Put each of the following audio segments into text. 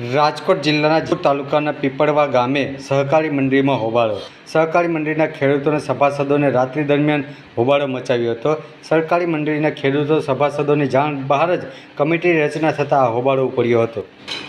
રાજકોટ જિલ્લાના જૂ તાલુકાના પીપળવા ગામે સહકારી મંડળીમાં હોબાળો. સહકારી મંડળીના ખેડૂતોને સભાસદોને રાત્રિ દરમિયાન હોબાળો મચાવ્યો હતો. સહકારી મંડળીના ખેડૂતો સભાસદોની જાણ બહાર જ કમિટી રચના થતાં હોબાળો ઉપડ્યો હતો.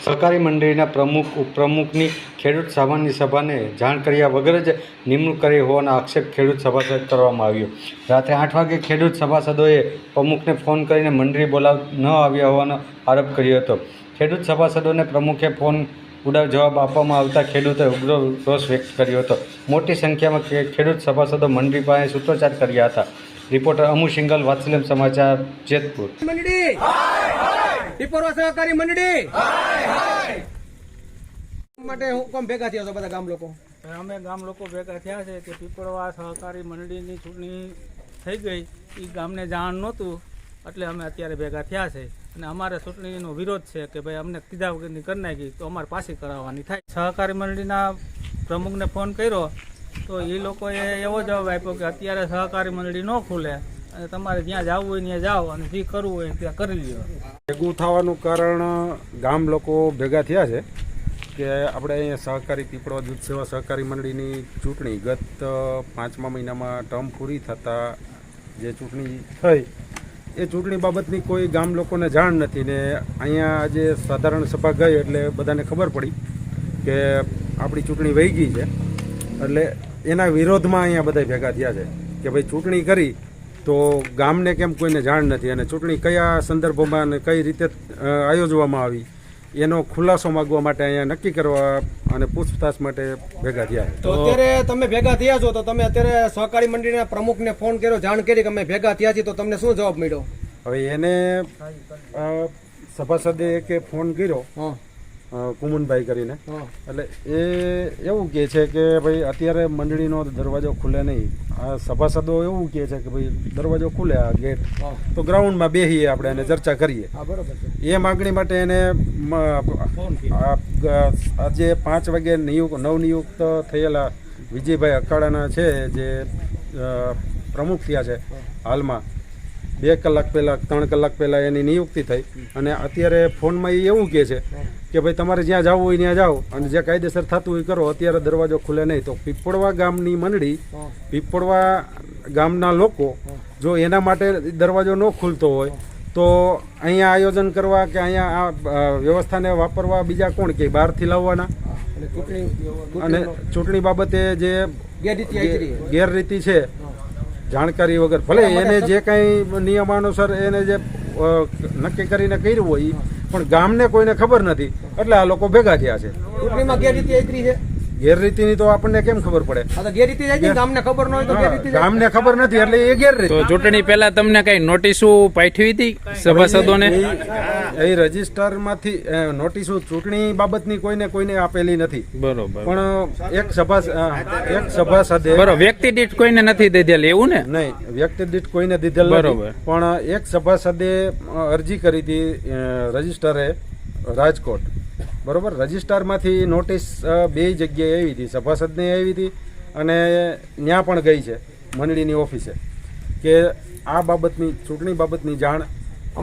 સહકારી મંડળીના પ્રમુખ, ઉપપ્રમુખની ખેડૂત સામાન્ય સભાને જાણ કર્યા વગર જ નિમણૂક કરી હોવાનો આક્ષેપ ખેડૂત સભાસદ કરવામાં આવ્યો. રાત્રે આઠ વાગે ખેડૂત સભાસદોએ પ્રમુખને ફોન કરીને મંડળી બોલાવ ન આવ્યા હોવાનો આરોપ કર્યો હતો. ખેડૂત સભાસદોને પ્રમુખે ફોન ઉડાવ જવાબ આપવામાં આવતા ખેડૂતોએ ઉગ્ર રોષ વ્યક્ત કર્યો હતો. મોટી સંખ્યામાં ખેડૂત સભાસદો મંડળી પાસે સૂત્રોચ્ચાર કર્યા હતા. રિપોર્ટર અમુ સિંગલ વાત્સલ્યમ સમાચાર જેતપુર. મંડળી! સહકારી મંડળી! માટે હું કોમ ભેગા થયા છો બધા ગામ લોકો? અમે ગામ લોકો ભેગા થયા છે કે પીપળવા સહકારી મંડળીની ચૂંટણી થઈ ગઈ. એ ગામને જાણ નહોતું એટલે અમે અત્યારે ભેગા થયા છે. અને અમારે ચૂંટણીનો વિરોધ છે કે ભાઈ અમને કીધા વગરની કરી નાખી, તો અમારે પાછી કરાવવાની થાય. સહકારી મંડળીના પ્રમુખને ફોન કર્યો, તો એ લોકોએ એવો જવાબ આપ્યો કે અત્યારે સહકારી મંડળી ન ખુલે અને તમારે જ્યાં જવું હોય ત્યાં જાઓ અને જે કરવું હોય ત્યાં કરી લો ભેગું થવાનું કારણ ગામ લોકો ભેગા થયા છે કે આપણે અહીંયા સહકારી પીપળો દૂધ સેવા સહકારી મંડળીની ચૂંટણી ગત પાંચમા મહિનામાં ટર્મ પૂરી થતાં જે ચૂંટણી થઈ એ ચૂંટણી બાબતની કોઈ ગામ લોકોને જાણ નથી ને અહીંયા આજે સાધારણ સભા ગઈ એટલે બધાને ખબર પડી કે આપણી ચૂંટણી વહી ગઈ છે. એટલે એના વિરોધમાં અહીંયા બધા ભેગા થયા છે કે ભાઈ ચૂંટણી કરી તો ગામને કેમ કોઈને જાણ નથી અને ચૂંટણી કયા સંદર્ભમાં અને કઈ રીતે આયોજવામાં આવી? એનો ખુલાસો માગવા માટે અહીંયા નક્કી કરવા અને પૂછતાછ માટે ભેગા થયા તો અત્યારે તમે ભેગા થયા છો તો તમે અત્યારે સહકારી મંડળીના પ્રમુખને ફોન કર્યો જાણ કરી કે અમે ભેગા થયા છીએ તો તમને શું જવાબ મળ્યો? હવે એને સભાસદે કે ફોન કર્યો. કુમનભાઈ કરીને. એટલે એ એવું કહે છે કે ભાઈ અત્યારે મંડળીનો દરવાજો ખુલે નહીં. આ સભાસદો એવું કહે છે કે ભાઈ દરવાજો ખુલે આ ગેટ. તો ગ્રાઉન્ડમાં બેસીએ આપણે એને ચર્ચા કરીએ. એ માગણી માટે એને આજે પાંચ વાગે નિયુક્ત નવનિયુક્ત થયેલા વિજયભાઈ અખાડાના છે જે પ્રમુખ થયા છે હાલમાં. બે કલાક પહેલાં ત્રણ કલાક પહેલાં એની નિયુક્તિ થઈ. અને અત્યારે ફોનમાં એ એવું કહે છે કે ભાઈ તમારે જ્યાં જવું હોય ત્યાં જાઓ. અને જે કાયદેસર થતું હોય કરો. અત્યારે દરવાજો ખુલે નહીં. તો પીપળવા ગામની મંડળી પીપળવા ગામના લોકો જો એના માટે દરવાજો ન ખુલતો હોય તો અહીંયા આયોજન કરવા કે અહીંયા આ વ્યવસ્થાને વાપરવા બીજા કોણ કે? બહારથી લાવવાના. અને ચૂંટણી બાબતે જે ગેરરીતિ છે. જાણકારી વગર ભલે એને જે કાંઈ નિયમાનુસાર એને જે નક્કી કરીને કર્યું હોય પણ ગામને કોઈને ખબર નથી. એટલે આ લોકો ભેગા થયા છે? ગેરરીતિની તો આપણને કેમ ખબર પડે? ગેરરીતિ ગામને ખબર ન હોય તો ગેરરીતિ ગામને ખબર નથી એટલે એ ગેરરીતિ. તો ચૂંટણી પહેલા તમને કઈ નોટિસો પાઠવી હતી સભાસદોને? એ- રજિસ્ટર રજીસ્ટરમાંથી નોટિસો ચૂંટણી બાબતની કોઈને કોઈને આપેલી નથી. બરોબર. પણ એક સભા એક સભાસદે બરોબર વ્યક્તિ દીઠ કોઈને નથી દીધેલ એવું ને? નહીં વ્યક્તિ દીઠ કોઈને દીધેલ નથી. બરોબર. પણ એક સભાસદે અરજી કરી હતી રજીસ્ટરે રાજકોટ. બરોબર? રજિસ્ટ્રારમાંથી નોટિસ બે જગ્યાએ આવી હતી. સભાસદને આવી હતી અને ત્યાં પણ ગઈ છે મંડળીની ઓફિસે. કે આ બાબતની ચૂંટણી બાબતની જાણ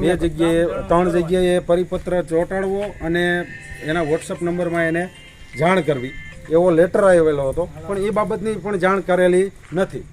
બે જગ્યાએ ત્રણ જગ્યાએ પરિપત્ર ચોંટાડવો અને એના વોટ્સઅપ નંબરમાં એને જાણ કરવી. એવો લેટર આવેલો હતો. પણ એ બાબતની પણ જાણ કરેલી નથી.